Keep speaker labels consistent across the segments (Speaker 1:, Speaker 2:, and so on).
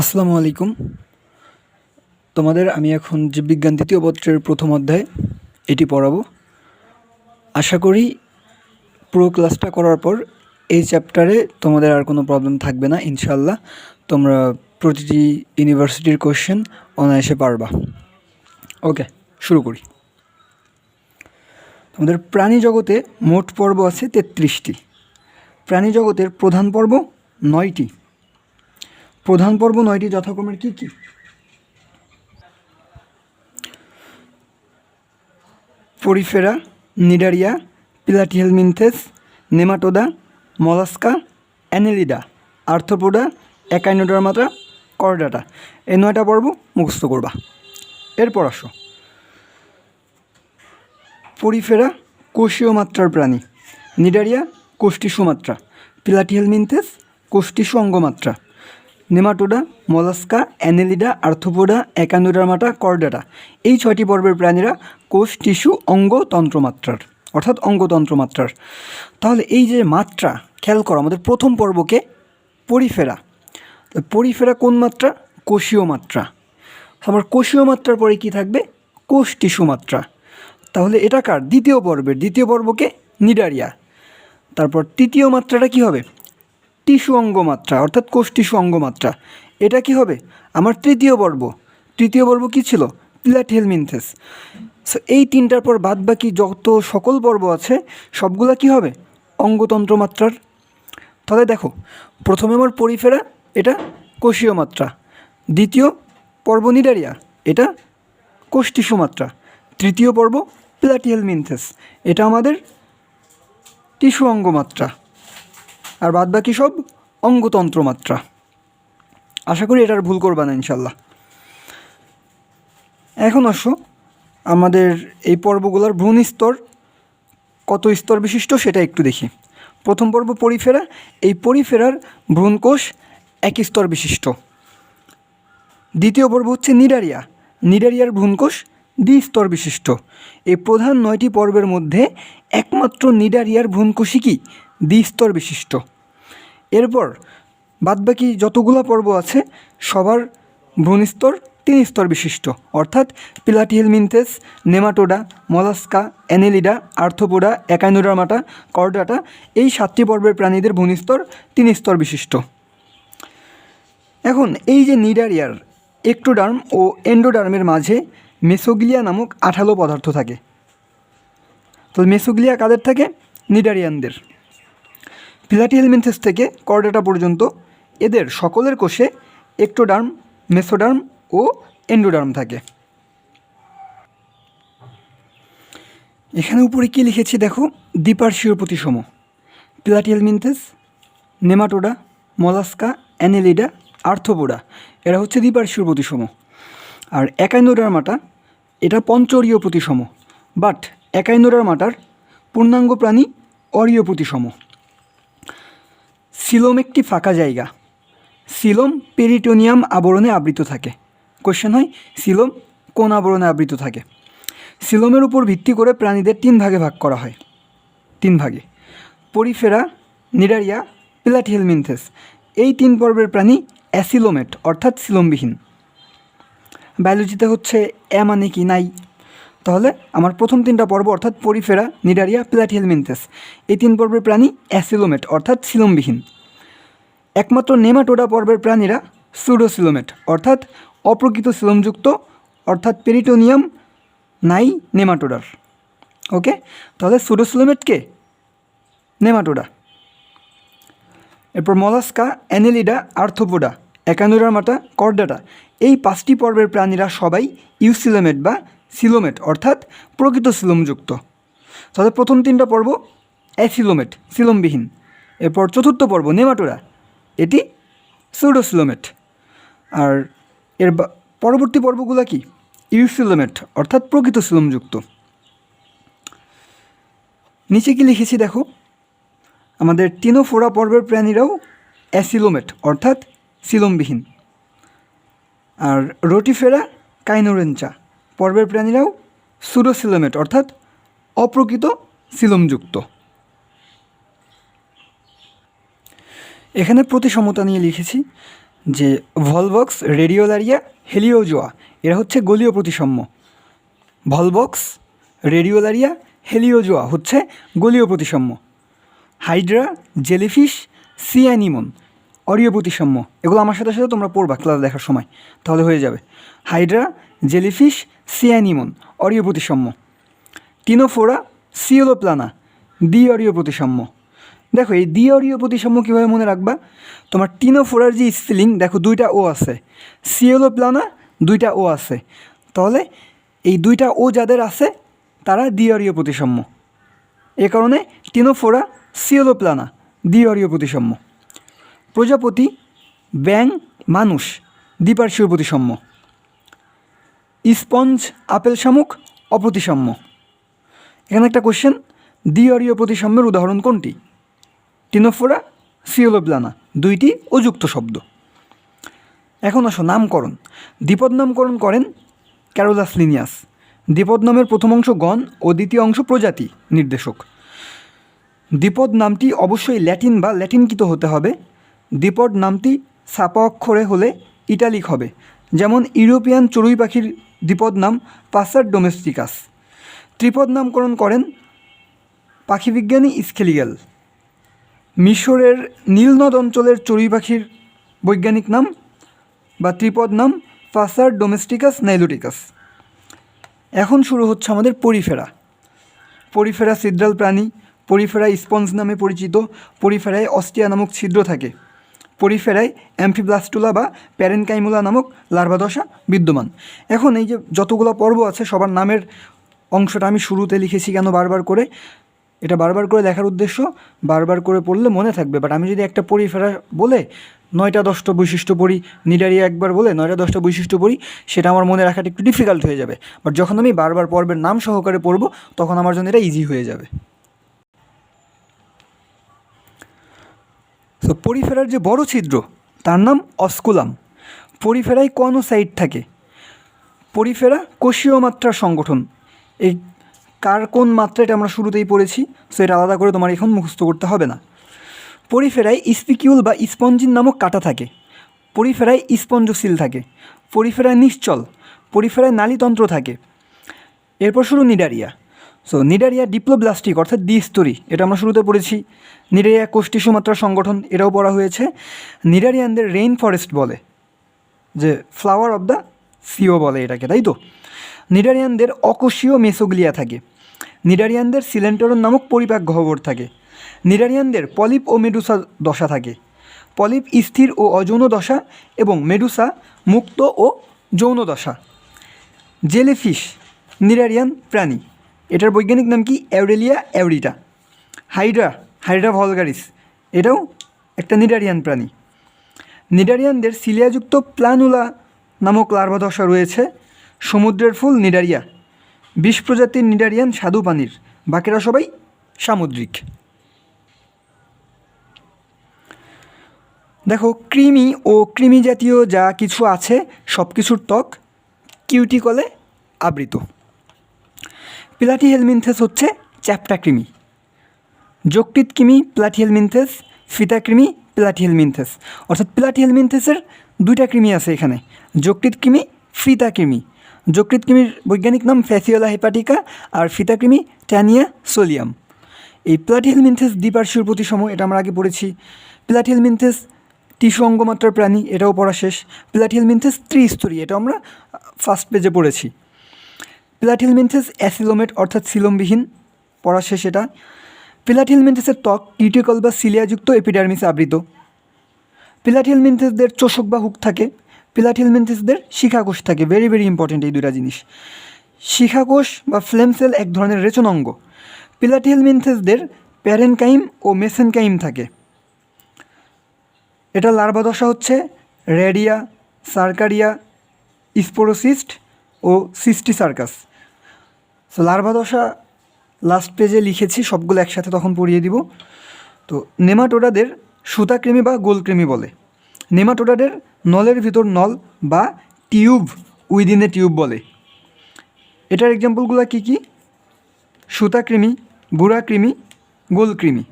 Speaker 1: আসসালামু আলাইকুম। তোমাদের আমি এখন জীববিজ্ঞান দ্বিতীয় পত্রের প্রথম অধ্যায় এটি পড়াবো। আশা করি পুরো ক্লাসটা করার পর এই চ্যাপ্টারে তোমাদের আর কোনো প্রবলেম থাকবে না ইনশাল্লাহ তোমরা প্রতিটি ইউনিভার্সিটির কোশ্চেন অনায়াসে পারবা। ওকে, শুরু করি। তোমাদের প্রাণী জগতে মোট পর্ব আছে তেত্রিশটি। প্রাণী জগতের প্রধান পর্ব নয়টি। প্রধান পর্ব নয়টি যথাক্রমের কী কী? Porifera, Cnidaria, Platyhelminthes Nematoda Mollusca, Annelida Arthropoda Echinodermata Chordata. এই নয়টা পর্ব মুখস্থ করবা। এরপর আসো। পরিফেরা, কোষীয় মাত্রার প্রাণী। নিডারিয়া কোষ্টিসু মাত্রা প্লাটিহেলমিনথেস কোষ্টিসু অঙ্গমাত্রা Nematoda, Mollusca, Annelida Arthropoda Echinodermata, Chordata. এই ছয়টি পর্বের প্রাণীরা কোষ, টিস্যু, অঙ্গ তন্ত্রমাত্রার, অর্থাৎ অঙ্গতন্ত্রমাত্রার তাহলে এই যে মাত্রা, খেয়াল করো, আমাদের প্রথম পর্বকে পরিফেরা। পরিফেরা কোন মাত্রা? কোষীয় মাত্রা। আমার কোষীয় মাত্রার পরে কি থাকবে? কোষ, টিস্যু মাত্রা। তাহলে এটা কার? দ্বিতীয় পর্বের, দ্বিতীয় পর্বকে নিডারিয়া। তারপর তৃতীয় মাত্রাটা কি হবে? টিস্যু অঙ্গমাত্রা, অর্থাৎ কোষ টিস্যু অঙ্গমাত্রা। এটা কি হবে? আমার তৃতীয় পর্ব তৃতীয় পর্ব কি ছিল? প্লাটেলমিনথেস সো এই তিনটার পর বাদ বাকি যত সকল পর্ব আছে, সবগুলা কি হবে? অঙ্গতন্ত্র মাত্রার তাহলে দেখো, প্রথমে আমার পরিফেরা, এটা কোষীয় মাত্রা। দ্বিতীয় পর্ব নিডারিয়া, এটা কোষ টিস্যু মাত্রা। তৃতীয় পর্ব প্লাটিহেলমিনথেস এটা আমাদের টিস্যু অঙ্গমাত্রা। আর বাদ বাকি সব অঙ্গতন্ত্র মাত্রা। আশা করি এটার ভুল করবা না ইনশাল্লাহ এখন আসো, আমাদের এই পর্বগুলোর ভ্রূণ স্তর, কত স্তর বিশিষ্ট সেটা একটু দেখি। প্রথম পর্ব পরিফেরা, এই পরিফেরার ভ্রূণকোষ এক স্তর বিশিষ্ট। দ্বিতীয় পর্ব হচ্ছে নিডারিয়া, নিডারিয়ার ভ্রূণকোষ দ্বিস্তর বিশিষ্ট। এই প্রধান নয়টি পর্বের মধ্যে একমাত্র নিডারিয়ার ভ্রূণকোষই কি? দ্বিস্তর বিশিষ্ট। এরপর বাদবাকি যতগুলো পর্ব আছে, সবার ভ্রূণস্তর তিন স্তর বিশিষ্ট। অর্থাৎ Platyhelminthes Nematoda, Mollusca, Annelida, Arthropoda Echinodermata Chordata এই সাতটি পর্বের প্রাণীদের ভূমিস্তর তিন স্তর বিশিষ্ট। এখন এই যে নিডারিয়ার একটোডার্ম ও এন্ডোডার্মের মাঝে মেসোগ্লিয়া নামক আঠালো পদার্থ থাকে। তো মেসোগ্লিয়া কাদের থাকে? নিডারিয়ানদের। প্লাটিহেলমিনথেস থেকে করডাটা পর্যন্ত এদের সকলের কোষে একটোডার্ম মেসোডার্ম ও এন্ডোডার্ম থাকে। এখানে উপরে কী লিখেছি দেখো? দ্বিপার্শ্বীয় প্রতিসম। Platyhelminthes Nematoda, Mollusca, Annelida Arthropoda এরা হচ্ছে দ্বিপার্শ্বীয় প্রতিসম। আর একাইনোডার্মাটা, এটা পঞ্চরীয় প্রতিসম। বাট একাইনোডার্মাটার পূর্ণাঙ্গ প্রাণী অরীয় প্রতিসম। সিলোম একটি ফাঁকা জায়গা। সিলোম পেরিটোনিয়াম আবরণে আবৃত থাকে। কোশ্চেন হয়, সিলোম কোন আবরণে আবৃত থাকে? সিলোমের উপর ভিত্তি করে প্রাণীদের তিন ভাগে ভাগ করা হয়। তিন ভাগে। Porifera, Cnidaria, Platyhelminthes. এই তিন পর্বের প্রাণী অ্যাসিলোমেট, অর্থাৎ সিলোমবিহীন। বায়োলজিতে হচ্ছে এ মানে কি নাই। তাহলে আমার প্রথম তিনটা পর্ব, অর্থাৎ পরিফেরা, নিডারিয়া, প্লাটিহেলমিনথেস। এই তিন পর্বের প্রাণী অ্যাসিলোমেট, অর্থাৎ সিলোমবিহীন। একমাত্র নেমাটোডা পর্বের প্রাণীরা সুডোসিলোমেট অর্থাৎ অপ্রকৃত সিলোমযুক্ত অর্থাৎ পেরিটোনিয়াম নাই নেমাটোডার। ওকে তাহলে সুডোসিলোমেটকে নেমাটোডা। এরপর Mollusca, Annelida Arthropoda Echinodermata Chordata, এই পাঁচটি পর্বের প্রাণীরা সবাই ইউসিলোমেট বা সিলোমেট অর্থাৎ প্রকৃত সিলোমযুক্ত তাহলে প্রথম তিনটা পর্ব অ্যাসিলোমেট সিলোমবিহীন এরপর চতুর্থ পর্ব নেমাটোরা এটি সুডোসিলোমেট আর এর পরবর্তী পর্বগুলো কি? ইউসিলোমেট অর্থাৎ প্রকৃত সিলোমযুক্ত নিচে কি লিখেছি দেখো? আমাদের টিনোফোরা পর্বের প্রাণীরাও অ্যাসিলোমেট অর্থাৎ সিলোমবিহীন আর রোটিফেরা কাইনোরেঞ্চা পর্বের প্রাণীরাও সুডোসিলোমেট অর্থাৎ অপ্রকৃত সিলোমযুক্ত এখানে প্রতিসমতা নিয়ে লিখেছি যে ভলবক্স রেডিওলারিয়া, হেলিওজোয়া, এরা হচ্ছে গলীয় প্রতিসাম্য। ভলবক্স রেডিওলারিয়া, হেলিওজোয়া হচ্ছে গলীয় প্রতিসাম্য। হাইড্রা, জেলিফিশ, সি অ্যানিমন, অরীয় প্রতিসাম্য। এগুলো আমার সাথে সাথে তোমরা পড়বা ক্লাস দেখার সময়, তাহলে হয়ে যাবে। হাইড্রা, জেলিফিশ, সি অ্যানিমন, অরীয় প্রতিসাম্য। টিনোফোরা, সিওলোপ্লানা দ্বি অরীয় প্রতিসাম্য। দেখো, এই দ্বি অরীয় প্রতিসাম্য কীভাবে মনে রাখবা? তোমার টিনোফোরার যে স্পেলিং দেখো, দুইটা ও আছে। সিএলও প্লানা, দুইটা ও আছে। তাহলে এই দুইটা ও যাদের আছে, তারা দ্বিঅরীয় প্রতিসাম্য এ কারণে টিনোফোরা সিওলোপ্লানা দ্বিঅরীয় প্রতিসাম্য প্রজাপতি, ব্যাং, মানুষ, দ্বিপার্শ্বীয় প্রতিসাম্য স্পঞ্জ, আপেল শামুক অপ্রতিসাম্য এখানে একটা কোশ্চেন দ্বিঅরীয় প্রতিসাম্যের উদাহরণ কোনটি? টিনোফোরা সিওলোপ্লানা দুইটি অযুক্ত শব্দ। এখন আসো নামকরণ। দ্বিপদ নামকরণ করেন ক্যারোলাস লিনিয়াস। দ্বিপদ নামের প্রথম অংশ গণ ও দ্বিতীয় অংশ প্রজাতি নির্দেশক। দ্বিপদ নামটি অবশ্যই ল্যাটিন বা ল্যাটিনকৃত হতে হবে। দ্বিপদ নামটি ছাপা অক্ষরে হলে ইটালিক হবে। যেমন ইউরোপিয়ান চড়ুই পাখির দ্বিপদ নাম পাসার ডোমেস্টিকাস। ত্রিপদ নামকরণ করেন পাখিবিজ্ঞানী স্কেলিগেল মিশরের নীলনদ অঞ্চলের চড়ুই পাখির বৈজ্ঞানিক নাম বা ত্রিপদ নাম ফাসার ডোমেস্টিকাস নাইলোটিকাস। এখন শুরু হচ্ছে আমাদের পরিফেরা। পরিফেরা সিদ্রাল প্রাণী, পরিফেরায় স্পঞ্জ নামে পরিচিত, পরিফেরায় অস্টিয়া নামক ছিদ্র থাকে। পরিফেরায় অ্যাম্ফিব্লাস্টুলা বা প্যারেনকাইমুলা নামক লার্ভাদশা বিদ্যমান। এখন এই যে যতগুলো পর্ব আছে, সবার নামের অংশটা আমি শুরুতে লিখেছি কেন বারবার করে এটা বারবার করে লেখার উদ্দেশ্য, বারবার করে পড়লে মনে থাকবে। বাট আমি যদি একটা পড়ি ফেরা বলে, নয়টা দশটা বৈশিষ্ট্য পড়ি, নিডারিয়া একবার বলে নয়টা দশটা বৈশিষ্ট্য পড়ি, সেটা আমার মনে রাখাটা একটু ডিফিকাল্ট হয়ে যাবে। বাট যখন আমি বারবার পর্বের নাম সহকারে পড়ব, তখন আমার জন্য এটা ইজি হয়ে যাবে। তো পরিফেরার যে বড় ছিদ্র, তার নাম অস্কুলাম। পরিফেরায় কনোসাইট থাকে। পরিফেরা কোষীয় মাত্রার সংগঠন। এই কার কোন মাত্রা এটা আমরা শুরুতেই পড়েছি সো এটা আলাদা করে তোমার এখন মুখস্থ করতে হবে না। পরিফেরায় স্পিকিউল বা স্পঞ্জিন নামক কাটা থাকে। পরিফেরায় স্পঞ্জশীল থাকে। পরিফেরায় নিশ্চল। পরিফেরায় নালীতন্ত্র থাকে। এরপর শুরু নিডারিয়া। সো নিডারিয়া ডিপ্লোব্লাস্টিক অর্থাৎ দ্বিস্তরী। এটা আমরা শুরুতে পড়েছি। নিডারিয়া কোষ্ঠী সুমাত্রার সংগঠন, এটাও পড়া হয়েছে। নিডারিয়ানদের রেইন ফরেস্ট বলে, যে ফ্লাওয়ার অফ দ্য সিও বলে এটাকে, তাই তো? নিডারিয়ানদের অকোষীয় মেসোগ্লিয়া থাকে। নিডারিয়ানদের সিলেন্টরন নামক পরিপাক গহ্বর থাকে। নিডারিয়ানদের পলিপ ও মেডুসা দশা থাকে। পলিপ স্থির ও অযৌন দশা এবং মেডুসা মুক্ত ও যৌন দশা। জেলিফিশ, নিডারিয়ান প্রাণী। এটার বৈজ্ঞানিক নাম কি? Aurelia aurita. Hydra Hydra vulgaris. এটাও একটা নিডারিয়ান প্রাণী। নিডারিয়ানদের সিলিয়াযুক্ত প্লানুলা নামক লার্ভা দশা রয়েছে। সমুদ্রের ফুল নিডারিয়া। বিশ প্রজাতির নিডারিয়ান স্বাদু পানির। বাকিরা সবাই সামুদ্রিক। দেখো, কৃমি ও কৃমি জাতীয় যা কিছু আছে সব কিছুর ত্বক কিউটিকলে আবৃত। প্লাটিহেলমিনথেস হচ্ছে চ্যাপ্টা কৃমি। যকৃত কৃমি, প্লাটিহেলমিনথেস, ফিতা কৃমি, প্লাটিহেলমিনথেস। অর্থাৎ প্লাটিহেলমিনথেসের দুইটা কৃমি আছে এখানে যকৃত কৃমি, ফিতা কৃমি। যকৃত কৃমির বৈজ্ঞানিক নাম ফ্যাসিওলা হেপাটিকা আর ফিতা কৃমি ট্যানিয়া সোলিয়াম। এই প্লাটিহেলমিনথেস দ্বিপার্শ্বীয় প্রতিসম এটা আমরা আগে পড়েছি। প্লাটিহেলমিনথেস টিস্যু অঙ্গমাত্রার প্রাণী, এটাও পড়া শেষ। প্লাটিহেলমিনথেস ত্রিস্তরী এটা আমরা ফার্স্ট পেজে পড়েছি। প্লাটিহেলমিনথেস অ্যাসিলোমেট, অর্থাৎ সিলমবিহীন পড়া শেষ এটা। প্লাটিহেলমিনথেসের ত্বক কিউটিকল বা সিলিয়াযুক্ত এপিডার্মিস আবৃত। প্লাটিহেলমিনথেসদের চোষক বা হুক থাকে। প্লাটিহেলমিনথেসদের শিখাকোষ থাকে ভেরি ভেরি ইম্পর্টেন্ট এই দুটা জিনিস। শিখাকোষ বা ফ্লেম সেল এক ধরনের রেচন অঙ্গ। প্লাটিহেলমিনথেসদের প্যারেনকাইম ও মেসেনকাইম থাকে। এটা লার্ভা দশা হচ্ছে রেডিয়া সার্কারিয়া স্পোরোসিস্ট ও সিস্টি সার্কাস সো লার্ভা দশা লাস্ট পেজে লিখেছি, সবগুলো একসাথে তখন পড়িয়ে দিব। তো, নেমাটোডাদের সুতাকৃমি বা গোলকৃমি বলে। নেমাটোডাদের নলের ভিতর নল বা টিউব উইদিন এ টিউব বলে। এটার এক্সাম্পলগুলো কী কী? সুতাকৃমি বুড়াকৃমি গোলকৃমি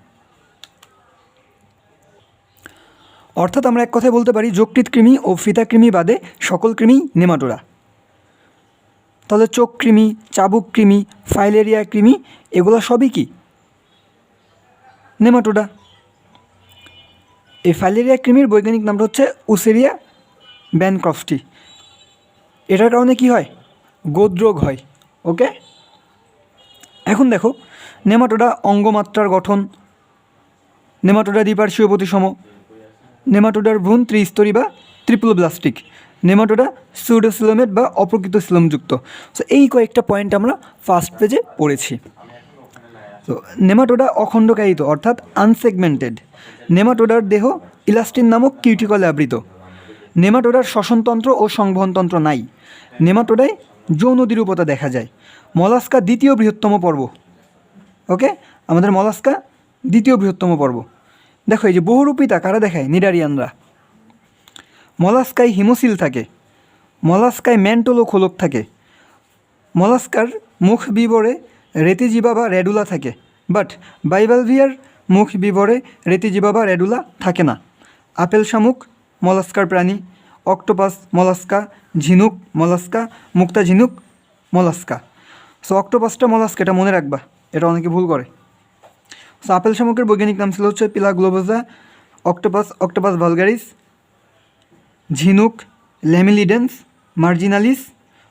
Speaker 1: অর্থাৎ আমরা এক কথায় বলতে পারি যকৃত কৃমি ও ফিতা কৃমি বাদে সকল কৃমি নেমাটোরা। তাহলে চোখ কৃমি, চাবুক কৃমি, ফাইলেরিয়া কৃমি, এগুলো সবই কি? নেমাটোডা। এই ফাইলেরিয়া কৃমির বৈজ্ঞানিক নামটা হচ্ছে উসেরিয়া ব্যানক্রফটি এটার কারণে কি হয়? গোদ্রোগ হয় ওকে এখন দেখো, নেমাটোডা অঙ্গমাত্রার গঠন, নেমাটোডা দ্বিপার্শ্বীয় প্রতিসম, নেমাটোডার ভ্রূণ ত্রিস্তরী বা ত্রিপ্লোব্লাস্টিক নেমাটোডা সুডোসিলোমেট বা অপ্রকৃত সিলোমযুক্ত সো এই কয়েকটা পয়েন্ট আমরা ফার্স্ট পেজে পড়েছি। তো নেমাটোডা অখণ্ডকায়িত, অর্থাৎ আনসেগমেন্টেড নেমাটোডার দেহ ইলাস্টিন নামক কিউটিকলে আবৃত। নেমাটোডার শ্বসনতন্ত্র ও সংবহনতন্ত্র নাই। নেমাটোডায় যৌন দ্বিরূপতা দেখা যায়। মলাস্কা দ্বিতীয় বৃহত্তম পর্ব। ওকে? আমাদের মলাস্কা দ্বিতীয় বৃহত্তম পর্ব। দেখো, এই যে বহুরূপিতা কারা দেখায়? নিডারিয়ানরা। মলাস্কায় হিমোসিল থাকে। মলাস্কায় ম্যান্টোল ও খোলক থাকে। মলাস্কার মুখ বিবরে রেতিজিবা বা রেডুলা থাকে। বাট বাইবালভিয়ার মুখ বিবরে রেতিজিবা বা রেডুলা থাকে না। আপেল শামুক মলাস্কার প্রাণী, অক্টোপাস মলাস্কা, ঝিনুক মলাস্কা, মুক্তা ঝিনুক মলাস্কা। সো অক্টোপাসটা মলাস্কা, এটা মনে রাখবা, এটা অনেকে ভুল করে। সো আপেল শামুকের বৈজ্ঞানিক নাম ছিল হচ্ছে Pila globosa Octopus Octopus vulgaris, ঝিনুক ল্যামিলিডেন্স মার্জিনালিস,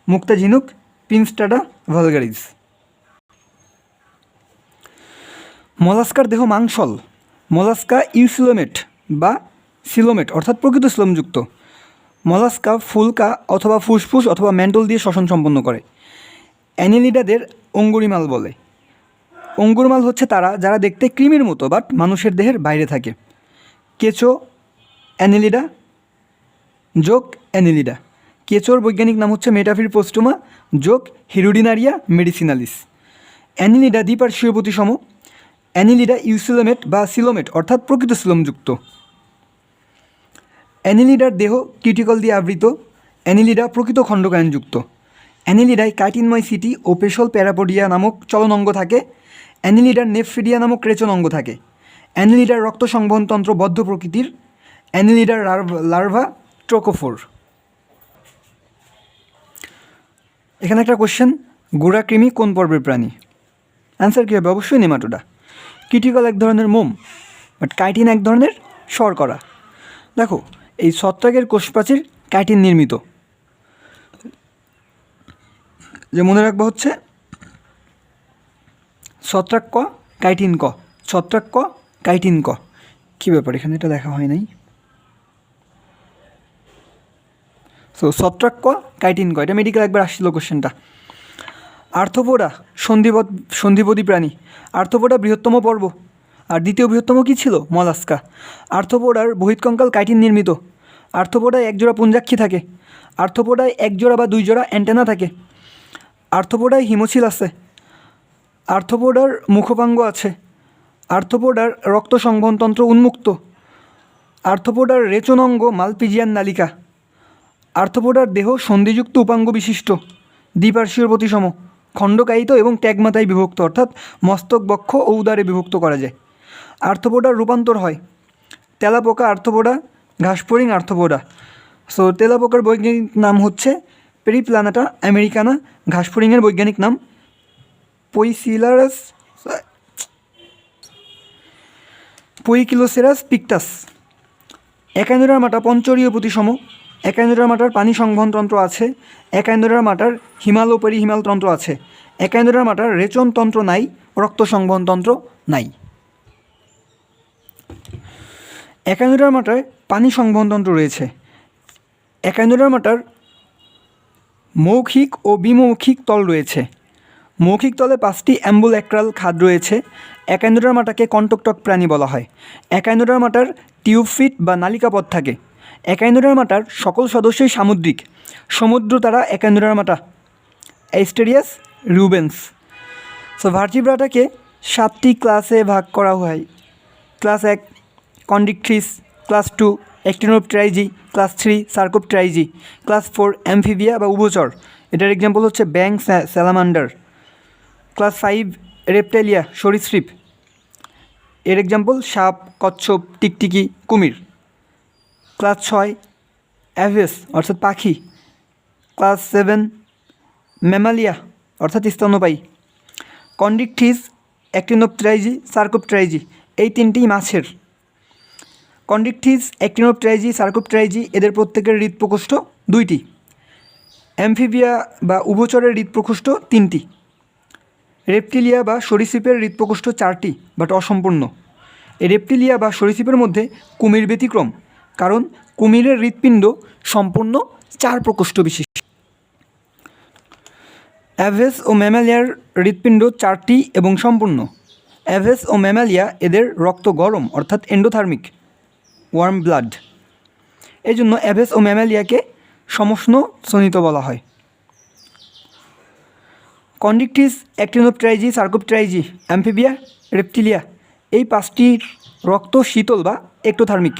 Speaker 1: মুক্তা ঝিনুক পিনস্টাডা ভালগারিস। মলাস্কার দেহ মাংসল, মলাস্কা ইউসিলোমেট বা সিলোমেট, অর্থাৎ প্রকৃত সিলোমযুক্ত। মলাস্কা ফুলকা অথবা ফুসফুস অথবা ম্যান্ডল দিয়ে শ্বসন সম্পন্ন করে। অ্যানিলিডাদের অঙ্গুরিমাল বলে। অঙ্গুরমাল হচ্ছে তারা যারা দেখতে কৃমির মতো, বাট মানুষের দেহের বাইরে থাকে। কেঁচো অ্যানিলিডা যোগ অ্যানিলিডা। কেঁচোর বৈজ্ঞানিক নাম হচ্ছে মেটাফির পোস্টুমা যোগ হিরুডিনারিয়া মেডিসিনালিস। অ্যানিলিডা দ্বিপার্শ্বীয় প্রতিসম অ্যানিলিডা ইউসিলোমেট বা সিলোমেট, অর্থাৎ প্রকৃত সিলোমযুক্ত। অ্যানিলিডার দেহ কিউটিকল দিয়ে আবৃত। অ্যানিলিডা প্রকৃত খণ্ডকায়নযুক্ত। অ্যানিলিডায় কাইটিনময় সিটি ও পেশল প্যারাপোডিয়া নামক চলনঙ্গ থাকে। অ্যানিলিডার নেফ্রিডিয়া নামক রেচন অঙ্গ থাকে। অ্যানিলিডার রক্ত সংবহনতন্ত্র বদ্ধ প্রকৃতির। অ্যানিলিডার লার্ভা ট্রোকোফোর। এখানে একটা কোশ্চেন গোড়া কৃমি কোন পর্বের প্রাণী? অ্যান্সার কী হবে? অবশ্যই নেমাটোডা। কিটিকল এক ধরনের মোম বাট কাইটিন এক ধরনের শর্করা। দেখো এই ছত্রাকের কোষপ্রাচীর কাইটিন নির্মিত। যে মনে রাখব হচ্ছে, ছত্রাক ক কাইটিন ক, ছত্রাক ক কাইটিন ক। কী ব্যাপার, এখানে এটা দেখা হয় নাই? সো ছত্রাক ক কাইটিন ক, এটা মেডিকেল একবার আসছিল কোশ্চেনটা আর্থপোডা সন্ধিপদ সন্ধিপদী প্রাণী। আর্থপোডা বৃহত্তম পর্ব। আর দ্বিতীয় বৃহত্তম কী ছিল? মলাস্কা। আর্থপোডার বহিৎকঙ্কাল কাইটিন নির্মিত। আর্থপোডায় একজোড়া পুঞ্জাক্ষী থাকে। আর্থপোডায় একজোড়া বা দুই জোড়া অ্যান্টেনা থাকে। আর্থপোডায় হিমোছিল আছে। আর্থপোডার মুখপাঙ্গ আছে। আর্থপোডার রক্ত সংবহনতন্ত্র উন্মুক্ত। আর্থপোডার রেচনাঙ্গ মালপিজিয়ান নালিকা। আর্থপোডার দেহ সন্ধিযুক্ত উপাঙ্গ বিশিষ্ট। দ্বিপার্শ্বীয় প্রতিসম। খণ্ডকায়িত এবং ট্যাগমাতায় বিভক্ত। অর্থাৎ মস্তক বক্ষ ও উদারে বিভক্ত করা যায়। আর্থপোডার রূপান্তর হয়। তেলাপোকা আর্থপোডা ঘাসফড়িং আর্থপোডা সো তেলাপোকার বৈজ্ঞানিক নাম হচ্ছে পেরিপ্লানাটা আমেরিকানা ঘাসফড়িংয়ের বৈজ্ঞানিক নাম পইসিলারাস পইকিলোসেরাস পিকটাস একাইনোরার মাটা পঞ্চরীয় প্রতিসম একাইনোরার মাটার পানি সংবহনতন্ত্র আছে। একাইনোরার মাটার হিমাল ও হিমাল তন্ত্র আছে। একাইনোরার মাটার রেচন তন্ত্র নাই, রক্ত সংবহনতন্ত্র নাই। একাইনোরার মাটায় পানি সংবহনতন্ত্র রয়েছে। একাইনোরার মাটার মৌখিক ও বিমৌখিক তল রয়েছে। মৌখিক তলে পাঁচটি অ্যাম্বুল অ্যাম্বুল্যাক্রাল খাদ রয়েছে। একাইনোডার মাটাকে কণ্টকটক প্রাণী বলা হয়। একাইনোডার মাটার টিউবফিট বা নালিকাপথ থাকে। একাইনোডার মাটার সকল সদস্যই সামুদ্রিক। সমুদ্র তারা একাইনোডার মাটা অ্যাস্টেরিয়াস রুবেন্স। সো ভার্টিব্রাটাকে সাতটি ক্লাসে ভাগ করা হয়। ক্লাস এক কন্ডিক্ট্রিস ক্লাস টু ট্রাইজি, ক্লাস থ্রি ট্রাইজি, ক্লাস ফোর, অ্যামফিবিয়া বা উভচর। এটার এক্সাম্পল হচ্ছে ব্যাং স্যালামান্ডার। ক্লাস ফাইভ রেপটেলিয়া সরীসৃপ। এর এক্সাম্পল সাপ, কচ্ছপ, টিকটিকি, কুমির। ক্লাস ছয় অ্যাভেস অর্থাৎ পাখি। ক্লাস সেভেন, ম্যামালিয়া, অর্থাৎ স্তন্যপায়ী। কন্ডিকটিস অ্যাক্টিনোপট্রাইজি সার্কোপট্রাইজি এই তিনটি মাছের। কন্ডিকটিস অ্যাক্টিনোপট্রাইজি সার্কোপট্রাইজি এদের প্রত্যেকের হৃদপ্রকোষ্ঠ দুইটি। অ্যামফিবিয়া বা উভচরের হৃদপ্রকোষ্ঠ তিনটি। রেপটিলিয়া বা সরীসৃপের হৃদপ্রকোষ্ঠ চারটি বাট অসম্পূর্ণ। এই রেপটিলিয়া বা সরীসৃপের মধ্যে কুমির ব্যতিক্রম, কারণ কুমিরের হৃৎপিণ্ড সম্পূর্ণ চার প্রকোষ্ঠ বিশিষ্ট। অ্যাভেস ও ম্যামালিয়ার হৃৎপিণ্ড চারটি এবং সম্পূর্ণ। অ্যাভেস ও ম্যামালিয়া এদের রক্ত গরম, অর্থাৎ এন্ডোথার্মিক ওয়ার্ম ব্লাড এই জন্য অ্যাভেস ও ম্যামালিয়াকে সমষ্ণ শ্রোণিত বলা হয়। কন্ডিকটিস, অ্যাক্টিনোপট্রাইজি, সার্কোপট্রাইজি, অ্যাম্ফিবিয়া, রেপটিলিয়া, এই পাঁচটির রক্ত শীতল বা একটোথার্মিক।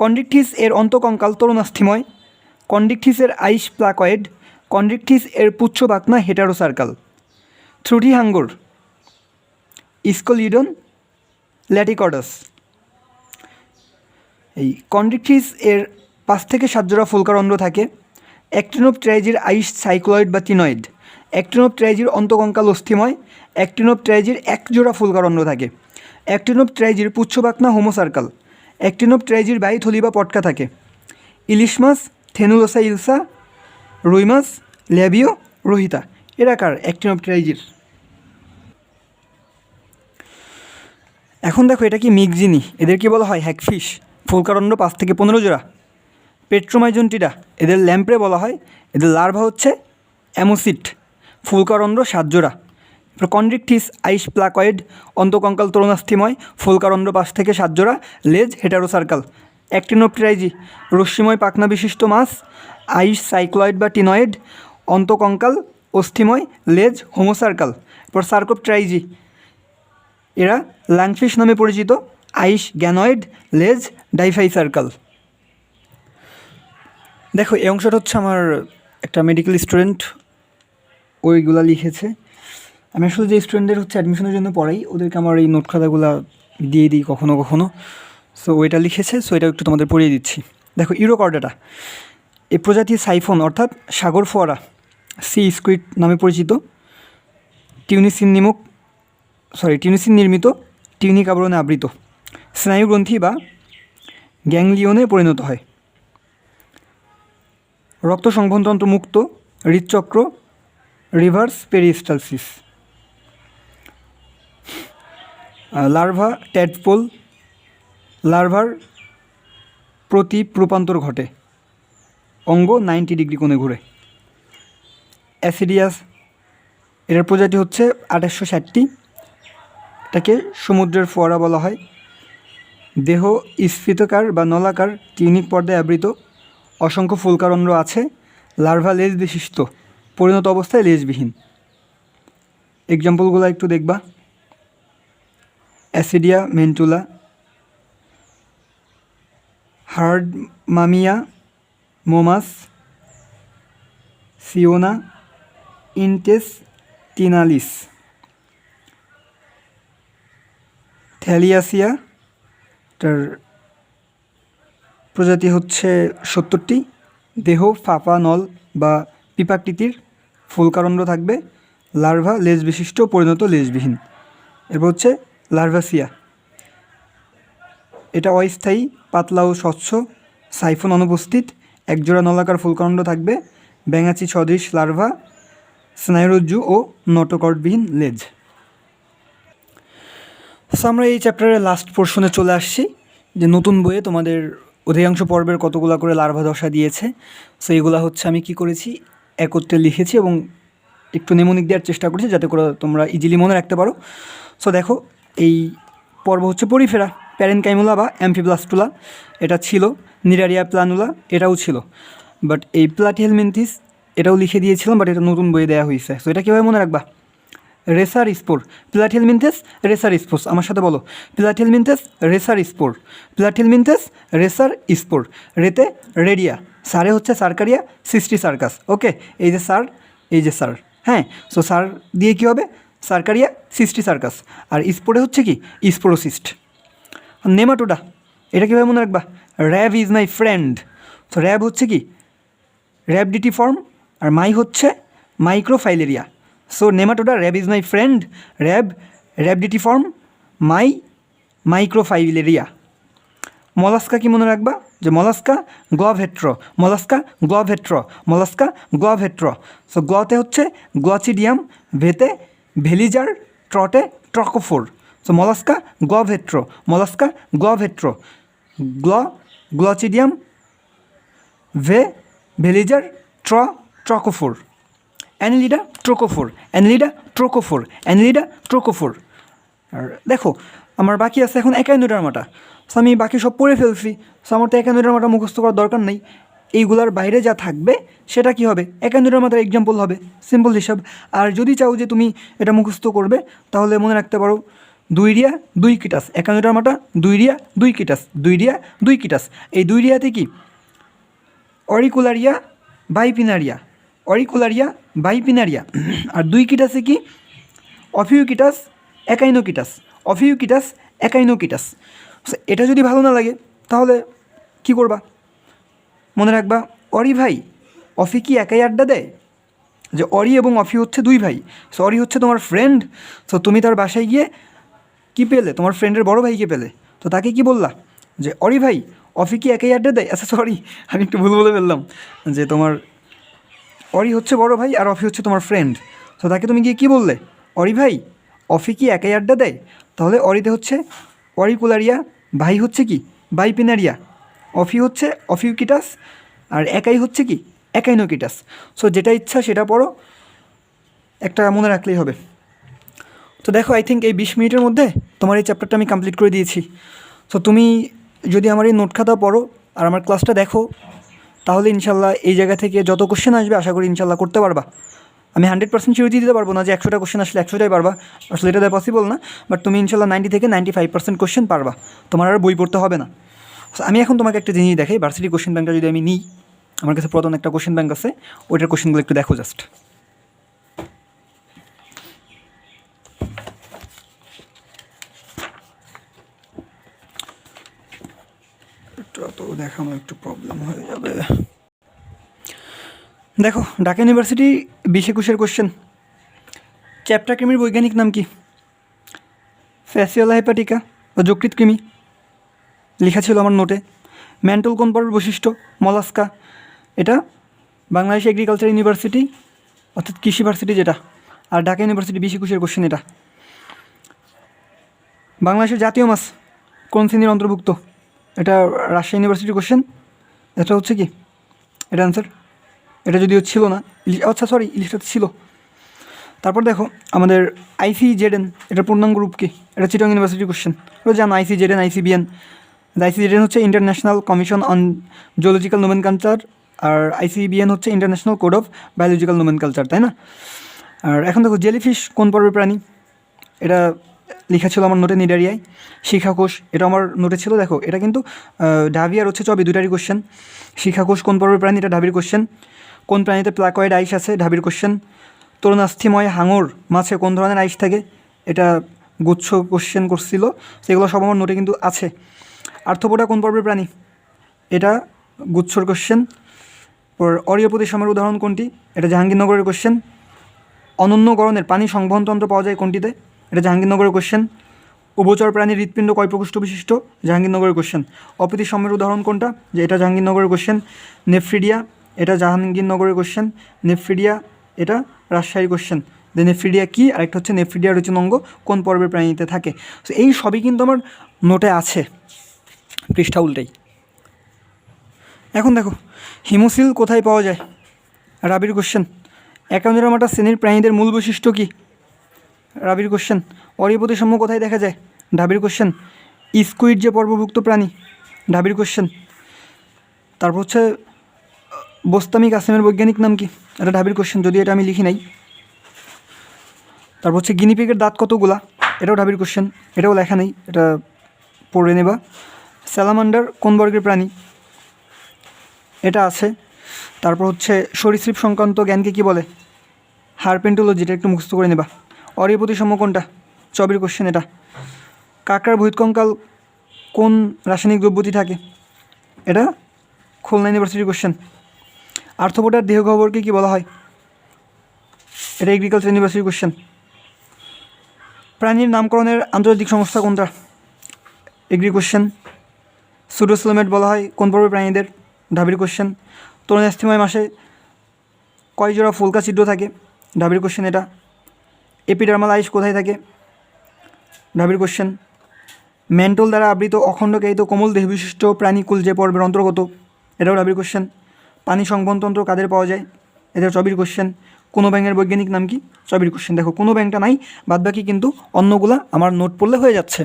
Speaker 1: কন্ডিকটিস এর অন্তকঙ্কাল তরুণাস্থিময় কন্ডিকটিসের আইস প্লাকয়েড, কন্ডিকটিস এর পুচ্ছ বাকনা হেটারোসার্কাল। থ্রুটি হাঙ্গর ইস্কোলিডন ল্যাটিকডাস এই কন্ডিকটিস এর পাঁচ থেকে সাত জোড়া ফুলকারন্ধ্র থাকে। অ্যাক্টিনোপট্রাইজির আইস সাইক্লয়েড বা টিনয়েড অ্যাক্টিনোপট্রাইজির অন্তকঙ্কাল অস্থিময়। এক জোড়া ফুলকারন্ধ্র থাকে। অ্যাক্টিনোপট্রাইজির পুচ্ছবাকনা হোমোসার্কাল অ্যাক্টিনোপট্রাইজির বাই থলি বা পটকা থাকে। ইলিশ মাছ থেনুলোসা ইলসা রুই মাছ ল্যাবিও রোহিতা এরাকার অ্যাক্টিনোপট্রাইজির এখন দেখো, এটা কি মিগজিনি এদের কি বলা হয় হ্যাকফিশ। ফুলকারণ্ড পাঁচ থেকে পনেরো জোড়া। পেট্রোমাইজন্টিরা এদের ল্যাম্প্রে বলা হয়। এদের লার্ভা হচ্ছে অ্যামোসিট। ফুলকারণ্ড সাত জোড়া। কন্ড্রিকটিস, আইস প্লাকয়েড, অন্তকঙ্কাল তরুণাস্থিময়, ফুলকারণ্ড পাঁচ থেকে সাত জোড়া, লেজ হেটারোসার্কাল। অ্যাক্টিনোপট্রাইজি, রশ্মিময় পাখনা বিশিষ্ট মাছ আইস সাইক্লয়েড বা টিনয়েড, অন্তকঙ্কাল অস্থিময়, লেজ হোমোসার্কাল। এরপর সার্কোপট্রাইজি এরা ল্যাংফিশ নামে পরিচিত আইস গ্যানয়েড, লেজ, ডাইফাই সার্কাল। দেখো, এই অংশটা হচ্ছে আমার একটা মেডিকেল স্টুডেন্ট ওইগুলা লিখেছে। আমি আসলে যে স্টুডেন্টদের হচ্ছে অ্যাডমিশনের জন্য পড়াই, ওদেরকে আমার এই নোট খাতাগুলো দিয়ে দিই কখনো কখনো। সো ওইটা লিখেছে সো এটা একটু তোমাদের পড়িয়ে দিচ্ছি। দেখো, ইউরোকর্ডাটা। এ প্রজাতি সাইফোন, অর্থাৎ সাগর ফোয়ারা, সি স্কুইড নামে পরিচিত, টিউনিসিন নিমুখ সরি টিউনিসিন নির্মিত টিউনিক আবরণে আবৃত। স্নায়ুগ্রন্থি বা গ্যাংলিয়নে পরিণত হয়। রক্ত সংবহনতন্ত্র মুক্ত, হৃদচক্র, রিভার্স পেরিস্টালসিস। লার্ভা ট্যাডপোল লার্ভার প্রতি রূপান্তর ঘটে। অঙ্গ নাইনটি ডিগ্রি কোণে ঘুরে। অ্যাসিডিয়াস এটার প্রজাতি হচ্ছে আঠাশশো ষাটটি এটাকে সমুদ্রের ফোয়ারা বলা হয়। দেহ স্ফীতকার বা নলাকার টিউনিক পর্দায় আবৃত। অসংখ্য ফুলকারন্ধ্র আছে। লার্ভা লেজ বিশিষ্ট। পরিণত অবস্থায় লেজবিহীন। এক্সাম্পলগুলো একটু দেখবা। অ্যাসিডিয়া মেন্টুলা হার্ড মামিয়া মোমাস সিওনা ইনটেস টিনালিস থ্যালিয়াসিয়া, তার প্রজাতি হচ্ছে সত্তরটি। দেহ, ফাঁপা, নল বা পিপাকৃতির ফুলকারণ্ড থাকবে। লার্ভা লেজ বিশিষ্ট পরিণত লেজবিহীন। এরপর হচ্ছে লার্ভাসিয়া। এটা অস্থায়ী, পাতলা ও স্বচ্ছ সাইফোন অনুপস্থিত। একজোড়া নলাকার ফুলকাণ্ড থাকবে। ব্যাঙাচি, সদৃশ লার্ভা, স্নায়ুরজ্জু ও নটকর্ডবিহীন লেজ। সো আমরা এই চ্যাপ্টারের লাস্ট পোর্শনে চলে আসছি, যে নতুন বইয়ে তোমাদের অধিকাংশ পর্বের কতগুলো করে লার্ভা দশা দিয়েছে। সো এগুলো হচ্ছে আমি কি করেছি, একত্রে লিখেছি এবং একটু নেমনিক দেওয়ার চেষ্টা করেছি যাতে করে তোমরা ইজিলি মনে রাখতে পারো। সো দেখো, এই পর্ব হচ্ছে পরিফেরা প্যারেনকাইমুলা বা অ্যাম্ফিব্লাস্টুলা এটা ছিল নিরারিয়া প্লানুলা এটাও ছিল। বাট এই প্লাটিহেলমেন্থিস এটাও লিখে দিয়েছিলাম বাট এটা নতুন বইয়ে দেওয়া হয়েছে সো এটা কীভাবে মনে রাখবা? Racer spore. Platyhelminthes racer spores আমার সাথে বলো। Platyhelminthes racer spore. Platyhelminthes racer spore. রেতে redia. সারে হচ্ছে সার্কারিয়া, সিস্টি সার্কাস। ওকে, এই যে সার, এই যে সার। হ্যাঁ সো সার দিয়ে কী হবে? সার্কারিয়া, সিস্টি সার্কাস। আর স্পোরে হচ্ছে কি? স্পোরোসিস্ট। নেমাটোডা। এটা কীভাবে মনে রাখবা? Rab is my friend. তো র্যাব হচ্ছে কি? Rhabditiform. আর মাই হচ্ছে microfilaria. So Nematoda Rab is my friend Rab rhabditiform my microfilaria Mollusca কি মনে রাখবা? যে মলাস্কা গ্লভেট্র মলাস্কা গ্লভেট্র মলাস্কা গ্লভেট্র সো গ্লতে হচ্ছে গ্লচিডিয়াম ভেতে ভেলিজার ট্রটে ট্রকোফোর সো মলাস্কা গ্লভেট্র মলাস্কা গ্লভেট্র গ্ল গ্লচিডিয়াম ভে, veliger ট্র trochophore Annelida trochophore Annelida trochophore Annelida trochophore. আর দেখো, আমার বাকি আছে এখন একাইনোডার্মাটা। সো আমি বাকি সব পড়ে ফেলছি। সো আমার তো একাইনোডার্মাটা মুখস্থ করার দরকার নেই। এইগুলার বাইরে যা থাকবে, সেটা কি হবে? একাইনোডার্মাটার এক্সাম্পল হবে। সিম্পল হিসাব। আর যদি চাও যে তুমি এটা মুখস্থ করবে, তাহলে মনে রাখতে পারো দুই রিয়া দুই কিটাস। একাইনোডার্মাটা দুই রিয়া দুই কিটাস। দুই রিয়া দুই কিটাস। এই দুই রিয়াতে কি? অরিকুলারিয়া, বাইপিনারিয়া। অরিকুলারিয়া, বাইপিনারিয়া। আর দুই কিটাসে কি? অফিউকিটাস, একাইনোকিটাস। অফিউকিটাস, একাইনোকিটাস। এটা যদি ভালো না লাগে, তাহলে কি করবা? মনে রাখবা, অরি ভাই, অফি কি একাই আড্ডা দেয়? যে অরি এবং অফি হচ্ছে দুই ভাই। সো অরি হচ্ছে তোমার ফ্রেন্ড সো তুমি তার বাসায় গিয়ে কি পেলে? তোমার ফ্রেন্ডের বড় ভাইকে পেলে। তো তাকে কি বললা? যে, অরি ভাই, অফি কি একাই আড্ডা দেয়? আচ্ছা সরি আমি একটু ভুল বলে ফেললাম। যে তোমার অরি হচ্ছে বড় ভাই আর অফি হচ্ছে তোমার ফ্রেন্ড তো তাকে তুমি গিয়ে কী বললে? অরি ভাই, অফি কি একাই আড্ডা দেয়? তাহলে অরিতে হচ্ছে অরিকুলারিয়া ভাই হচ্ছে কি? বাইপিনারিয়া অফি হচ্ছে অফিউকিটাস আর একাই হচ্ছে কি? একাইনোকিটাস সো যেটা ইচ্ছা সেটা পড়ো। একটা মনে রাখলেই হবে। তো দেখো আই থিঙ্ক এই বিশ মিনিটের মধ্যে তোমার এই চ্যাপ্টারটা আমি কমপ্লিট করে দিয়েছি। সো তুমি যদি আমার এই নোট খাতা পড়ো আর আমার ক্লাসটা দেখো তাহলে ইনশাল্লাহ এই জায়গা থেকে যত কোশ্চেন আসবে, আশা করি ইনশাল্লাহ করতে পারবা। আমি হান্ড্রেড পার্সেন্ট সিউরিটি দিতে পারব না যে একশোটা কোশ্চেন আসলে একশোটাই পারবা। আসলে এটা পসিবল না বাট তুমি ইনশাল্লাহ নাইনটি থেকে নাইনটি ফাইভ পার্সেন্ট কোশ্চেন পারবা। তোমার আর বই পড়তে হবে না। আমি এখন তোমাকে একটা জিনিস দেখাই ভার্সিটি কোশ্চেন ব্যাংকটা যদি আমি নিই, আমার কাছে প্রথম একটা কোশ্চেন ব্যাংক আছে, ওইটার কোশ্চেনগুলো একটু দেখো জাস্ট একটু তো দেখানো একটু প্রবলেম হয়ে যাবে। দেখো, ঢাকা ইউনিভার্সিটি বিশ একুশের কোশ্চেন চ্যাপ্টার কৃমির বৈজ্ঞানিক নাম কি? ফ্যাসিওলা হেপাটিকা বা যকৃত কৃমি। লেখা ছিল আমার নোটে ম্যান্টল কোন পর্বের বৈশিষ্ট্য? মলাস্কা এটা বাংলাদেশ এগ্রিকালচার ইউনিভার্সিটি অর্থাৎ কৃষি ভার্সিটি যেটা। আর ঢাকা ইউনিভার্সিটি বিশ একুশের কোশ্চেন এটা। বাংলাদেশের জাতীয় মাছ কোন শ্রেণির অন্তর্ভুক্ত? এটা রাজশাহী ইউনিভার্সিটি কোশ্চেন এটা হচ্ছে কি? এটা অ্যান্সার এটা যদিও ছিল না। ইলিশ আচ্ছা সরি ইলিশটা ছিল। তারপর দেখো, আমাদের আইসি জেডেন এটা পূর্ণাঙ্গ রূপ কি? এটা চিটং ইউনিভার্সিটি কোশ্চেন ওটা জানো IC ZN ICBN IC ZN হচ্ছে international commission on zoological nomenclature R ICBN হচ্ছে international code of biological nomenclature তাই না? আর এখন দেখো জেলিফিশ কোন পর্বের প্রাণী? এটা লেখা ছিল আমার নোটে নিডারিয়ায়। শিখাকোষ এটা আমার নোটে ছিল, দেখো, এটা কিন্তু ঢাবি আর হচ্ছে চবি দুটারই কোশ্চেন শিখাকোষ কোন পর্বের প্রাণী, এটা ঢাবির কোশ্চেন কোন প্রাণীতে প্লাকয়েড আইস আছে, ঢাবির কোশ্চেন তরুণাস্থিময় হাঙর মাছে কোন ধরনের আইস থাকে, এটা গুচ্ছ কোশ্চেন করছিল সেগুলো সব আমার নোটে কিন্তু আছে। আর্থপোডা কোন পর্বের প্রাণী? এটা গুচ্ছর কোশ্চেন পর অরীয় প্রতিসমের উদাহরণ কোনটি? এটা জাহাঙ্গীরনগরের কোশ্চেন অনন্য গরণের পানি সংবহন তন্ত্র পাওয়া যায় কোনটিতে? এটা জাহাঙ্গীরনগরের কোশ্চেন উভচর প্রাণীর হৃৎপিণ্ড কয় প্রকোষ্ঠ বিশিষ্ট? জাহাঙ্গীরনগরের কোশ্চেন অপ্রীতিসমের উদাহরণ কোনটা? যে এটা জাহাঙ্গীরনগরের কোশ্চেন নেফ্রিডিয়া, এটা জাহাঙ্গীরনগরের কোশ্চেন নেফ্রিডিয়া, এটা রাজশাহীর কোশ্চেন যে নেফ্রিডিয়া কী? আরেকটা হচ্ছে নেফ্রিডিয়া রচনাঙ্গ কোন পর্বের প্রাণীতে থাকে? তো এই সবই কিন্তু আমার নোটে আছে। পৃষ্ঠা উল্টেই। এখন দেখো, হিমোসিল কোথায় পাওয়া যায়? রাবির কোশ্চেন একাউন্টেরামাটা শ্রেণির প্রাণীদের মূল বৈশিষ্ট্য কী? রাবির কোশ্চেন অরিপতিসম্য কোথায় দেখা যায়? ঢাবির কোশ্চেন স্কুইড যে পর্বভুক্ত প্রাণী? ঢাবির কোশ্চেন তারপর হচ্ছে বোস্তামিক আসেমের বৈজ্ঞানিক নাম কি? এটা ঢাবির কোশ্চেন যদি এটা আমি লিখি নাই। তারপর হচ্ছে গিনিপিগের দাঁত কতগুলা? এটাও ঢাবির কোশ্চেন এটাও লেখা নেই, এটা পড়ে নেবা। স্যালামান্ডার কোন বর্গের প্রাণী? এটা আছে। তারপর হচ্ছে, সরীসৃপ সংক্রান্ত জ্ঞানকে কি বলে? হারপেন্টোলজি এটা একটু মুখস্থ করে নেবা। অরিপতি সম কোনটা? চবির কোশ্চেন এটা। কাকড়ার ভূতকঙ্কাল কোন রাসায়নিক দ্রব্যটি থাকে? এটা খুলনা ইউনিভার্সিটির কোশ্চেন আর্থপোটার দেহ খবরকে কী বলা হয়? এটা এগ্রিকালচার ইউনিভার্সিটির কোশ্চেন প্রাণীর নামকরণের আন্তর্জাতিক সংস্থা কোনটা? এগ্রি কোশ্চেন সুডোসলোমেট বলা হয় কোন পর্বের প্রাণীদের? ঢাবির কোশ্চেন তরুণাস্থিময় মাসে কয় জোড়া ফুলকা ছিদ্র থাকে? ঢাবির কোশ্চেন এটা। এপিডার্মাল আইস কোথায় থাকে? ঢাবির কোশ্চেন মেন্টল দ্বারা আবৃত অখণ্ডকায়িত কোমল দেহবিশিষ্ট প্রাণীকুল যে পর্বের অন্তর্গত, এটাও ঢাবির কোশ্চেন পানি সংবহনতন্ত্র কাদের পাওয়া যায়? এটা চবির কোশ্চেন কোনো ব্যাঙের বৈজ্ঞানিক নাম কি? চবির কোশ্চেন দেখো, কোনো ব্যাংকটা নাই, বাদবাকি কিন্তু অন্যগুলা আমার নোট পড়লে হয়ে যাচ্ছে।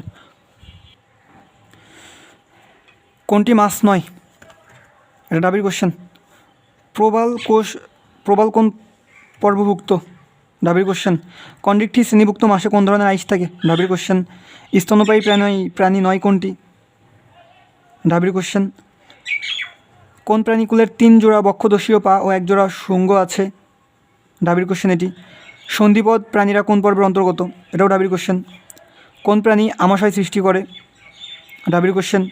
Speaker 1: কোনটি মাছ নয়? এটা ডাবির কোশ্চেন প্রবাল কোষ, প্রবাল কোন পর্বভুক্ত? ডাবির কোশ্চেন কন্ডিকটি শ্রেণীভুক্ত মাসে কোন ধরনের আইস থাকে? ডাবির কোশ্চেন স্তন্যপায়ী প্রাণী প্রাণী নয় কোনটি? ডাবির কোশ্চেন কোন প্রাণীকুলের তিন জোড়া বক্ষদশীয় পা ও এক জোড়া শুঙ্গ আছে? ডাবির কোশ্চেন এটি। সন্ধিপদ প্রাণীরা কোন পর্বের অন্তর্গত? এটাও ডাবির কোশ্চেন কোন প্রাণী আমাশয় সৃষ্টি করে? ডাবির কোশ্চেন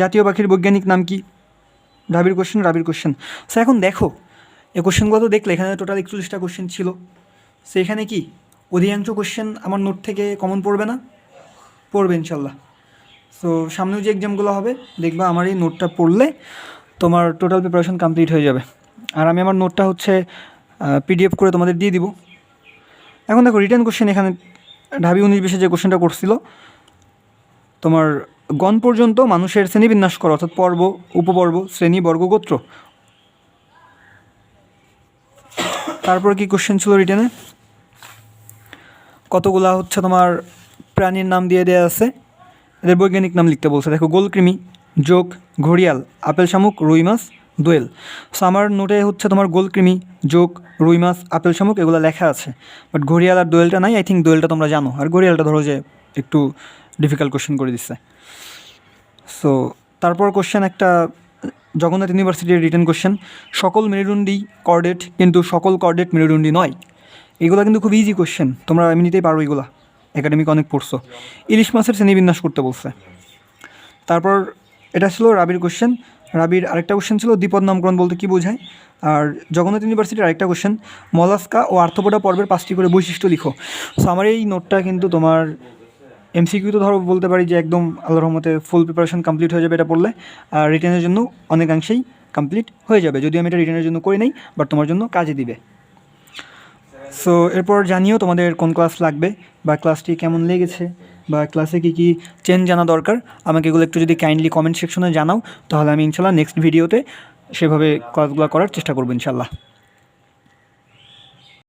Speaker 1: জাতীয় পাখির বৈজ্ঞানিক নাম কি? ডাবির কোশ্চেন ডাবির কোশ্চেন স্যার এখন দেখো এই কোশ্চেনগুলো তো দেখলে এখানে টোটাল একচল্লিশটা কোশ্চেন ছিল। সো এখানে কি অধিকাংশ কোশ্চেন আমার নোট থেকে কমন পড়বে না? পড়বে ইনশাল্লাহ। সো সামনেও যে এক্সামগুলো হবে, দেখবা আমার এই নোটটা পড়লে তোমার টোটাল প্রিপারেশন কমপ্লিট হয়ে যাবে। আর আমি আমার নোটটা হচ্ছে পিডিএফ করে তোমাদের দিয়ে দিব। এখন দেখো রিটার্ন কোশ্চেন এখানে, ঢাবি উনিশ বিশে যে কোশ্চেনটা করছিল, তোমার গণ পর্যন্ত মানুষের শ্রেণীবিন্যাস করো, অর্থাৎ পর্ব উপপর্ব শ্রেণি, বর্গ, গোত্র। তারপর কি কোশ্চেন ছিল রিটেনে কতগুলা হচ্ছে তোমার প্রাণীর নাম দিয়ে দেওয়া আছে? এদের বৈজ্ঞানিক নাম লিখতে বলছে। দেখো, গোলকৃমি যোগ ঘড়িয়াল, আপেল শামুক, রুই মাছ, দোয়েল। সো আমার নোটে হচ্ছে তোমার গোলকৃমি যোগ রুই মাছ, আপেল শামুক এগুলো লেখা আছে। বাট ঘড়িয়াল আর দোয়েলটা নাই আই থিঙ্ক দোয়েলটা তোমরা জানো। আর ঘড়িয়ালটা ধরো যে একটু ডিফিকাল্ট কোশ্চেন করে দিচ্ছে সো তারপর কোশ্চেন একটা, জগন্নাথ ইউনিভার্সিটির রিটেন কোশ্চেন সকল মেরুদণ্ডী কর্ডেট কিন্তু সকল কর্ডেট মেরুদণ্ডী নয়। এগুলো কিন্তু খুব ইজি কোশ্চেন তোমরা এমনিতেই পারো এগুলা। একাডেমিক অনেক পড়ছো। ইলিশ মাছের শ্রেণীবিন্যাস করতে বলছে। তারপর এটা ছিল রাবির কোশ্চেন রাবির আরেকটা কোশ্চেন ছিল দ্বিপদ নামকরণ বলতে কী বোঝায়? আর জগন্নাথ ইউনিভার্সিটির আরেকটা কোশ্চেন মলাস্কা ও আর্থপোডা পর্বের পাঁচটি করে বৈশিষ্ট্য লিখো। সো আমার এই নোটটা কিন্তু তোমার এমসিকিউ তো ধরো বলতে পারি যে একদম আল্লাহর রহমতে ফুল প্রিপারেশন কমপ্লিট হয়ে যাবে এটা পড়লে। আর রিটার্নের জন্য অনেকাংশেই কমপ্লিট হয়ে যাবে। যদি আমি এটা রিটার্নের জন্য করে নেই বাট তোমার জন্য কাজে দিবে। সো এরপর জানিও তোমাদের কোন ক্লাস লাগবে, বা ক্লাসটি কেমন লেগেছে, বা ক্লাসে কী কী চেঞ্জ জানা দরকার। আমাকে এগুলো একটু যদি কাইন্ডলি কমেন্ট সেকশনে জানাও, তাহলে আমি ইনশাল্লাহ নেক্সট ভিডিওতে সেভাবে ক্লাসগুলো করার চেষ্টা করব ইনশাল্লাহ।